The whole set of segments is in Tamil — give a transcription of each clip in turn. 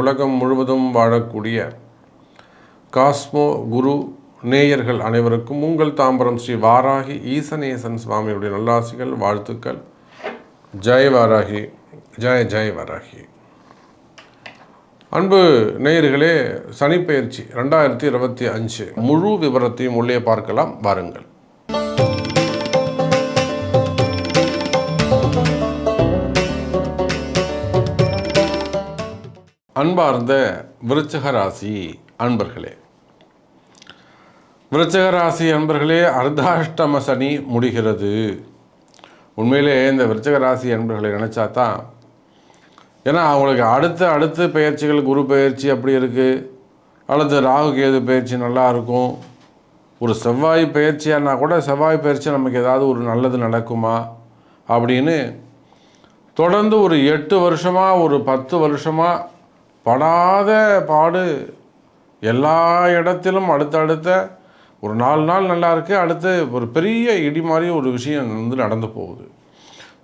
உலகம் முழுவதும் வாழக்கூடிய காஸ்மோ குரு நேயர்கள் அனைவருக்கும் உங்கள் தாம்பரம் ஸ்ரீ வாராகி ஈசனேசன் சுவாமியுடைய நல்லாசிகள் வாழ்த்துக்கள். ஜெய் வாராகி ஜெய ஜெய் வாராகி. அன்பு நேயர்களே சனிப்பெயர்ச்சி ரெண்டாயிரத்தி இருபத்தி அஞ்சு முழு விவரத்தையும் உள்ளே பார்க்கலாம். வாருங்கள். அன்பார்ந்த விருச்சக ராசி அன்பர்களே. விருச்சக ராசி அன்பர்களே அர்த்தாஷ்டம சனி முடிகிறது. உண்மையிலே இந்த விருச்சக ராசி அன்பர்களை நினச்சா தான் ஏன்னா அவங்களுக்கு அடுத்த அடுத்த பயிற்சிகள் குரு பயிற்சி அப்படி இருக்குது அல்லது ராகு கேது பயிற்சி நல்லா இருக்கும். ஒரு செவ்வாய் பயிற்சியானா கூட செவ்வாய் பயிற்சி நமக்கு ஏதாவது ஒரு நல்லது நடக்குமா? அப்படின்னு தொடர்ந்து ஒரு எட்டு வருஷமாக ஒரு பத்து வருஷமாக படாத பாடு. எல்லா இடத்திலும் அடுத்தடுத்த ஒரு நாலு நாள் நல்லா இருக்கு அடுத்து ஒரு பெரிய இடி மாதிரி ஒரு விஷயம் வந்து நடந்து போகுது.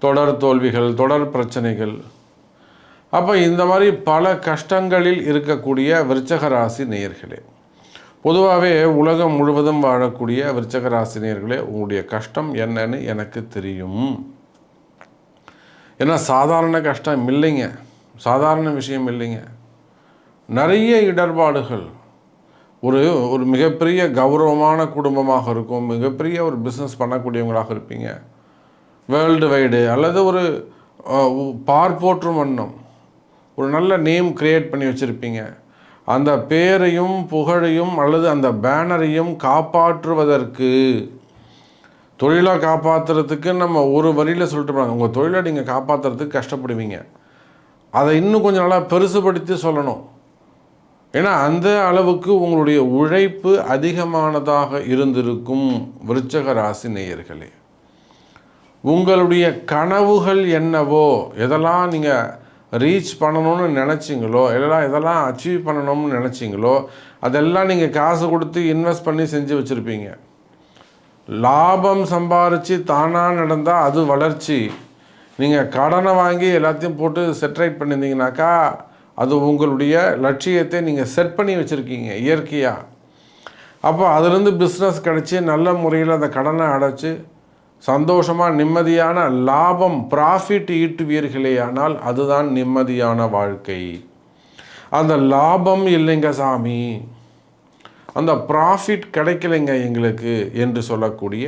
தொடர் தோல்விகள் தொடர் பிரச்சனைகள். அப்போ இந்த மாதிரி பல கஷ்டங்களில் இருக்கக்கூடிய விருச்சக ராசி நேயர்களே பொதுவாகவே உலகம் முழுவதும் வாழக்கூடிய விருச்சக ராசி நேயர்களே உங்களுடைய கஷ்டம் என்னன்னு எனக்கு தெரியும். ஏன்னா சாதாரண கஷ்டம் இல்லைங்க. சாதாரண விஷயம் இல்லைங்க. நிறைய இடர்பாடுகள். ஒரு ஒரு மிகப்பெரிய கௌரவமான குடும்பமாக இருக்கும் மிகப்பெரிய ஒரு பிஸ்னஸ் பண்ணக்கூடியவங்களாக இருப்பீங்க. வேர்ல்டு வைடு அல்லது ஒரு அஹ், பார்ப்போற்றும் வண்ணம். ஒரு நல்ல நேம் கிரியேட் பண்ணி வச்சுருப்பீங்க. அந்த பேரையும் புகழையும் அல்லது அந்த பேனரையும் காப்பாற்றுவதற்கு தொழிலாக காப்பாற்றுறதுக்கு நம்ம ஒரு வரியில் சொல்லிட்டு போகிறாங்க உங்கள் தொழிலை நீங்கள் காப்பாற்றுறதுக்கு கஷ்டப்படுவீங்க. அதை இன்னும் கொஞ்சம் நல்லா பெருசுபடுத்தி சொல்லணும். ஏன்னா அந்த அளவுக்கு உங்களுடைய உழைப்பு அதிகமானதாக இருந்திருக்கும் விருச்சக ராசி நேயர்களே. உங்களுடைய கனவுகள் என்னவோ எதெல்லாம் நீங்கள் ரீச் பண்ணணும்னு நினச்சிங்களோ எதெல்லாம் எதெல்லாம் அச்சீவ் பண்ணணும்னு நினச்சிங்களோ அதெல்லாம் நீங்கள் காசு கொடுத்து இன்வெஸ்ட் பண்ணி செஞ்சு வச்சுருப்பீங்க. லாபம் சம்பாரித்து தானாக நடந்தால் அது வளர்ச்சி. நீங்கள் கடனை வாங்கி எல்லாத்தையும் போட்டு செட்ரேட் பண்ணியிருந்தீங்கனாக்கா அது உங்களுடைய லட்சியத்தை நீங்கள் செட் பண்ணி வச்சுருக்கீங்க இயற்கையாக அப்போ அதுலேருந்து பிஸ்னஸ் கிடச்சி நல்ல முறையில் அந்த கடனை அடைச்சி சந்தோஷமாக நிம்மதியான லாபம் ப்ராஃபிட் ஈட்டுவீர்களேயானால் அதுதான் நிம்மதியான வாழ்க்கை. அந்த லாபம் இல்லைங்க சாமி. அந்த ப்ராஃபிட் கிடைக்கலைங்க எங்களுக்கு என்று சொல்லக்கூடிய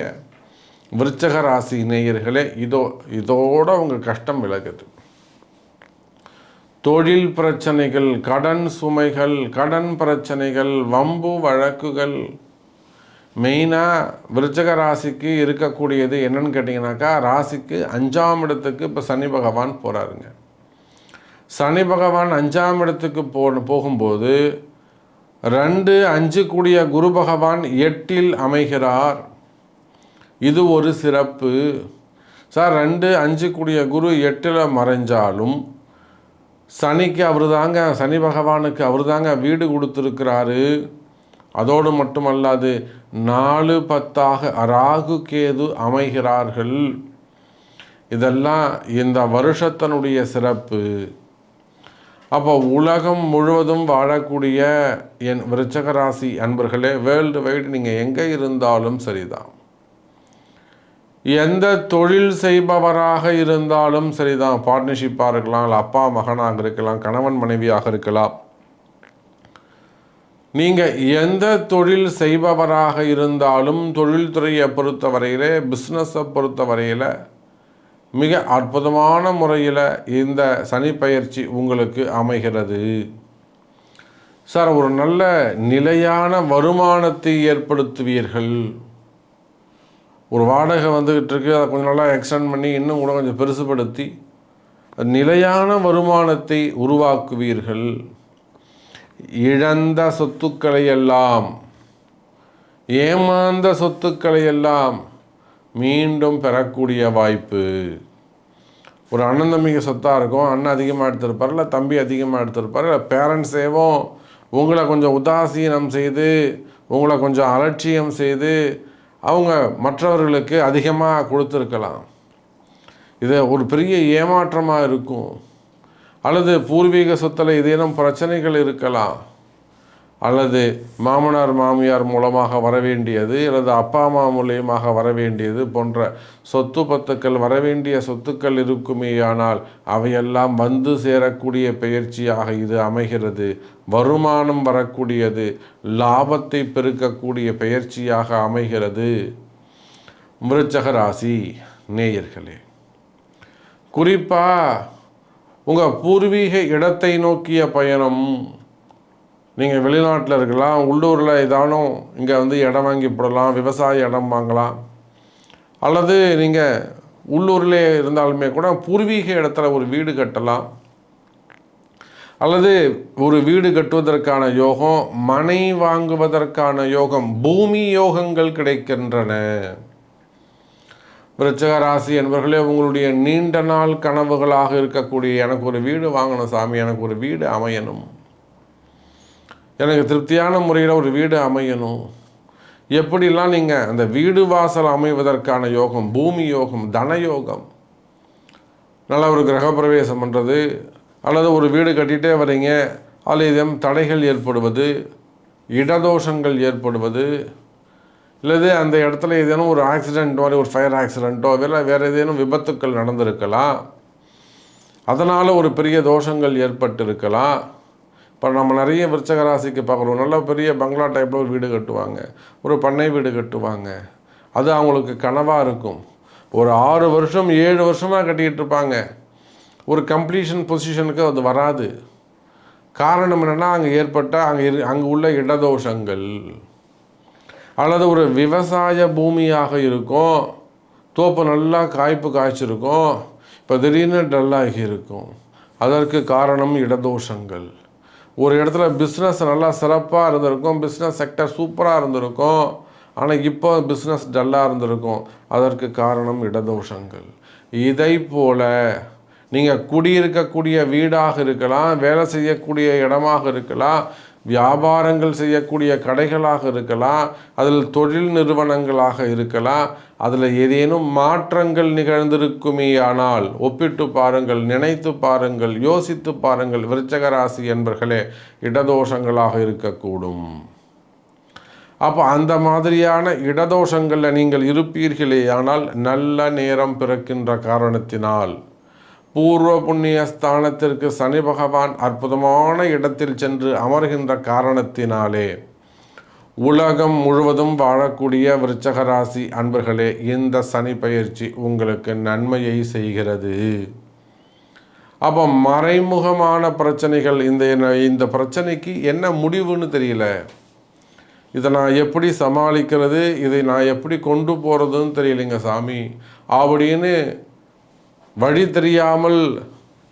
விருச்சக ராசி நேயர்களே இதோ இதோட உங்கள் கஷ்டம் விலகுது. தொழில் பிரச்சனைகள் கடன் சுமைகள் கடன் பிரச்சனைகள் வம்பு வழக்குகள். மெயினாக விருச்சக ராசிக்கு இருக்கக்கூடியது என்னன்னு கேட்டிங்கனாக்கா ராசிக்கு அஞ்சாம் இடத்துக்கு இப்போ சனி பகவான் போகிறாருங்க சனி பகவான் அஞ்சாம் இடத்துக்கு போ போகும்போது ரெண்டு அஞ்சு கூடிய குரு பகவான் எட்டில் அமைகிறார். இது ஒரு சிறப்பு. சார் ரெண்டு அஞ்சு கூடிய குரு எட்டில் மறைஞ்சாலும் சனிக்கு அவர் தாங்க சனி பகவானுக்கு அவர் தாங்க வீடு கொடுத்துருக்கிறாரு. அதோடு மட்டுமல்லாது நாலு பத்தாக ராகு கேது அமைகிறார்கள். இதெல்லாம் இந்த வருஷத்தினுடைய சிறப்பு. அப்போ உலகம் முழுவதும் வாழக்கூடிய என் விருச்சகராசி அன்பர்களே வேர்ல்டு வைடு நீங்கள் எங்கே இருந்தாலும் சரிதான். எந்த தொழில் செய்பவராக இருந்தாலும் சரிதான். பார்ட்னர்ஷிப்பாக இருக்கலாம் இல்லை அப்பா மகனாக இருக்கலாம் கணவன் மனைவியாக இருக்கலாம். நீங்கள் எந்த தொழில் செய்பவராக இருந்தாலும் தொழில்துறையை பொறுத்த வரையில் பிஸ்னஸை பொறுத்த வரையில் மிக அற்புதமான முறையில் இந்த சனி பயிற்சி உங்களுக்கு அமைகிறது. சார் ஒரு நல்ல நிலையான வருமானத்தை ஏற்படுத்துவீர்கள். ஒரு வாடகை வந்துக்கிட்டு இருக்கு அதை கொஞ்சம் நல்லா எக்ஸ்டெண்ட் பண்ணி இன்னும் கூட கொஞ்சம் பெருசுபடுத்தி நிலையான வருமானத்தை உருவாக்குவீர்கள். இழந்த சொத்துக்களை எல்லாம் ஏமாந்த சொத்துக்களை எல்லாம் மீண்டும் பெறக்கூடிய வாய்ப்பு. ஒரு அண்ணன் தம்பிக்கு சொத்தாக இருக்கும் அண்ணன் அதிகமாக எடுத்திருப்பார் இல்லை தம்பி அதிகமாக எடுத்திருப்பார் இல்லை பேரண்ட்ஸேவும் உங்களை கொஞ்சம் உதாசீனம் செய்து உங்களை கொஞ்சம் அலட்சியம் செய்து அவங்க மற்றவர்களுக்கு அதிகமாக கொடுத்துருக்கலாம். இது ஒரு பெரிய ஏமாற்றமாக இருக்கும். அல்லது பூர்வீக சொத்தில் ஏதேனும் பிரச்சனைகள் இருக்கலாம். அல்லது மாமனார் மாமியார் மூலமாக வர வேண்டியது அல்லது அப்பா அம்மா மூலியமாக வர வேண்டியது போன்ற சொத்து பத்துக்கள் வரவேண்டிய சொத்துக்கள் இருக்குமேயானால் அவையெல்லாம் வந்து சேரக்கூடிய பயிற்சியாக இது அமைகிறது. வருமானம் வரக்கூடியது லாபத்தை பெருக்கக்கூடிய பெயர்ச்சியாக அமைகிறது. மிருச்சக ராசி நேயர்களே குறிப்பாக உங்கள் பூர்வீக இடத்தை நோக்கிய பயணம் நீங்கள் வெளிநாட்டில் இருக்கலாம் உள்ளூரில் ஏதானும் இங்கே வந்து இடம் வாங்கி போடலாம் விவசாய இடம் வாங்கலாம். அல்லது நீங்கள் உள்ளூரில் இருந்தாலுமே கூட பூர்வீக இடத்துல ஒரு வீடு கட்டலாம். அல்லது ஒரு வீடு கட்டுவதற்கான யோகம் மனை வாங்குவதற்கான யோகம் பூமி யோகங்கள் கிடைக்கின்றன. விருச்சக ராசி என்பவர்களே உங்களுடைய நீண்ட நாள் கனவுகளாக இருக்கக்கூடிய எனக்கு ஒரு வீடு வாங்கணும் சாமி எனக்கு ஒரு வீடு அமையணும். எனக்கு திருப்தியான முறையில் ஒரு வீடு அமையணும். எப்படிலாம் நீங்கள் அந்த வீடு வாசல் அமைவதற்கான யோகம் பூமி யோகம் தன யோகம் நல்ல ஒரு கிரகப்பிரவேசம் பண்ணுறது அல்லது ஒரு வீடு கட்டிகிட்டே வரீங்க அதில் இதம் தடைகள் ஏற்படுவது இடதோஷங்கள் ஏற்படுவது இல்லது அந்த இடத்துல ஏதேனும் ஒரு ஆக்சிடெண்ட் மாதிரி ஒரு ஃபயர் ஆக்சிடெண்ட்டோ இல்லை வேறு ஏதேனும் விபத்துக்கள் நடந்திருக்கலாம். அதனால் ஒரு பெரிய தோஷங்கள் ஏற்பட்டு இருக்கலாம் இப்போ நம்ம நிறைய விருச்சக ராசிக்கு பார்க்குறோம் நல்ல பெரிய பங்களா டைப்பில் ஒரு வீடு கட்டுவாங்க. ஒரு பண்ணை வீடு கட்டுவாங்க. அது அவங்களுக்கு கனவாக இருக்கும். ஒரு ஆறு வருஷம் ஏழு வருஷமாக கட்டிக்கிட்டு இருப்பாங்க. ஒரு கம்ப்ளீஷன் பொசிஷனுக்கு அது வராது. காரணம் என்னென்னா அங்கே ஏற்பட்ட அங்கே இரு அங்கே உள்ள இடதோஷங்கள். அல்லது ஒரு விவசாய பூமியாக இருக்கும். தோப்பு நல்லா காய்ப்பு காய்ச்சிருக்கும். இப்போ திடீர்னு டல்லாகி இருக்கும். அதற்கு காரணம் இடதோஷங்கள். ஒரு இடத்துல பிஸ்னஸ் நல்லா சிறப்பாக இருந்திருக்கும் பிஸ்னஸ் செக்டர் சூப்பராக இருந்திருக்கும். ஆனால் இப்போ பிஸ்னஸ் டல்லாக இருந்திருக்கும். அதற்கு காரணம் இடதோஷங்கள். இதை போல் நீங்கள் குடியிருக்கக்கூடிய வீடாக இருக்கலாம் வேலை செய்யக்கூடிய இடமாக இருக்கலாம் வியாபாரங்கள் செய்யக்கூடிய கடைகளாக இருக்கலாம் அதில் தொழில் நிறுவனங்களாக இருக்கலாம் அதில் ஏதேனும் மாற்றங்கள் நிகழ்ந்திருக்குமே ஆனால் ஒப்பிட்டு பாருங்கள் நினைத்து பாருங்கள் யோசித்து பாருங்கள் விருச்சகராசி என்பர்களே இடதோஷங்களாக இருக்கக்கூடும். அப்போ அந்த மாதிரியான இடதோஷங்களில் நீங்கள் இருப்பீர்களே ஆனால் நல்ல நேரம் பிறக்கின்ற காரணத்தினால். பூர்வ புண்ணிய ஸ்தானத்திற்கு சனி பகவான் அற்புதமான இடத்தில் சென்று அமர்கின்ற காரணத்தினாலே உலகம் முழுவதும் வாழக்கூடிய விருச்சக ராசி அன்பர்களே இந்த சனி பயிற்சி உங்களுக்கு நன்மையை செய்கிறது. அப்போ மறைமுகமான பிரச்சனைகள் இந்த இந்த பிரச்சனைக்கு என்ன முடிவுன்னு தெரியல. இதை நான் எப்படி சமாளிக்கிறது இதை நான் எப்படி கொண்டு போகிறதுன்னு தெரியலைங்க சாமி. அப்படின்னு வழி தெரியாமல்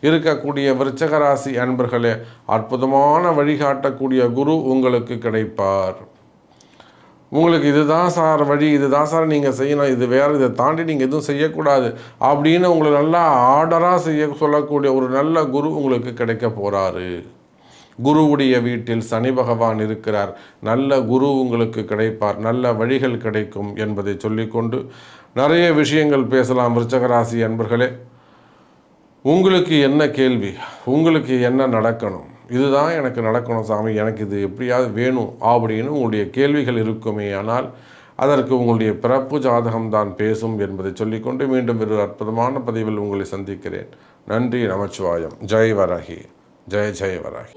இருக்கக்கூடிய விருச்சகராசி அன்பர்களே அற்புதமான வழிகாட்டக்கூடிய குரு உங்களுக்கு கிடைப்பார். உங்களுக்கு இதுதான் சார் வழி இதுதான் சார் நீங்கள் செய்யணும் இது வேறு இதை தாண்டி நீங்கள் எதுவும் செய்யக்கூடாது அப்படின்னு உங்களை நல்லா ஆர்டராக செய்ய சொல்லக்கூடிய ஒரு நல்ல குரு உங்களுக்கு கிடைக்க போகிறாரு குருவுடைய வீட்டில் சனி பகவான் இருக்கிறார். நல்ல குரு உங்களுக்கு கிடைப்பார். நல்ல வழிகள் கிடைக்கும் என்பதை சொல்லிக்கொண்டு நிறைய விஷயங்கள் பேசலாம் விருச்சகராசி அன்பர்களே. உங்களுக்கு என்ன கேள்வி? உங்களுக்கு என்ன நடக்கணும்? இதுதான் எனக்கு நடக்கணும் சாமி. எனக்கு இது எப்படியாவது வேணும் அப்படின்னு உங்களுடைய கேள்விகள் இருக்குமே ஆனால் அதற்கு உங்களுடைய பிறப்பு ஜாதகம் தான் பேசும் என்பதை சொல்லிக்கொண்டு மீண்டும் ஒரு அற்புதமான பதிவில் உங்களை சந்திக்கிறேன். நன்றி நமச்சிவாயம். ஜெய் வரகி. ஜெய ஜெய வரகி.